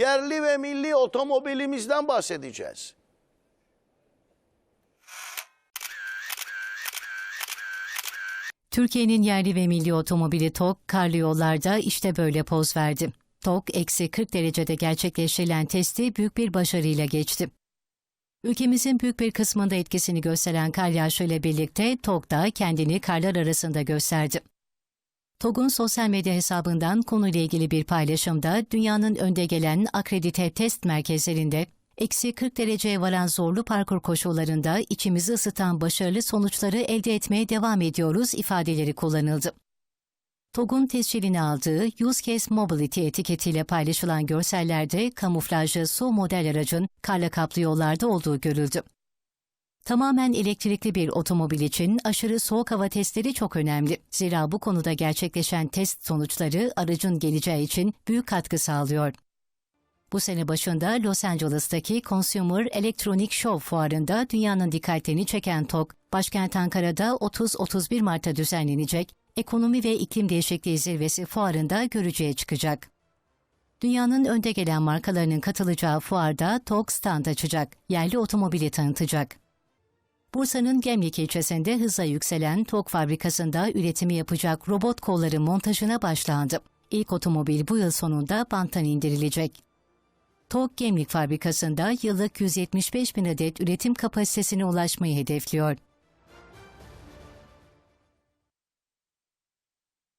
yerli ve milli otomobilimizden bahsedeceğiz. Türkiye'nin yerli ve milli otomobili TOG, karlı yollarda işte böyle poz verdi. TOG, eksi 40 derecede gerçekleştirilen testi büyük bir başarıyla geçti. Ülkemizin büyük bir kısmında etkisini gösteren kar yağışı ile birlikte TOG da kendini karlar arasında gösterdi. TOG'un sosyal medya hesabından konuyla ilgili bir paylaşımda dünyanın önde gelen akredite test merkezlerinde eksi 40 dereceye varan zorlu parkur koşullarında içimizi ısıtan başarılı sonuçları elde etmeye devam ediyoruz ifadeleri kullanıldı. TOG'un tescilini aldığı Use Case Mobility etiketiyle paylaşılan görsellerde kamuflajlı su model aracın karla kaplı yollarda olduğu görüldü. Tamamen elektrikli bir otomobil için aşırı soğuk hava testleri çok önemli. Zira bu konuda gerçekleşen test sonuçları aracın geleceği için büyük katkı sağlıyor. Bu sene başında Los Angeles'taki Consumer Electronic Show fuarında dünyanın dikkatini çeken TOG, başkent Ankara'da 30-31 Mart'ta düzenlenecek Ekonomi ve İklim Değişikliği Zirvesi fuarında görücüye çıkacak. Dünyanın önde gelen markalarının katılacağı fuarda TOG stand açacak, yerli otomobili tanıtacak. Bursa'nın Gemlik ilçesinde hızla yükselen TOG fabrikasında üretimi yapacak robot kolları montajına başlandı. İlk otomobil bu yıl sonunda banttan indirilecek. TOG Gemlik fabrikasında yıllık 175 bin adet üretim kapasitesine ulaşmayı hedefliyor.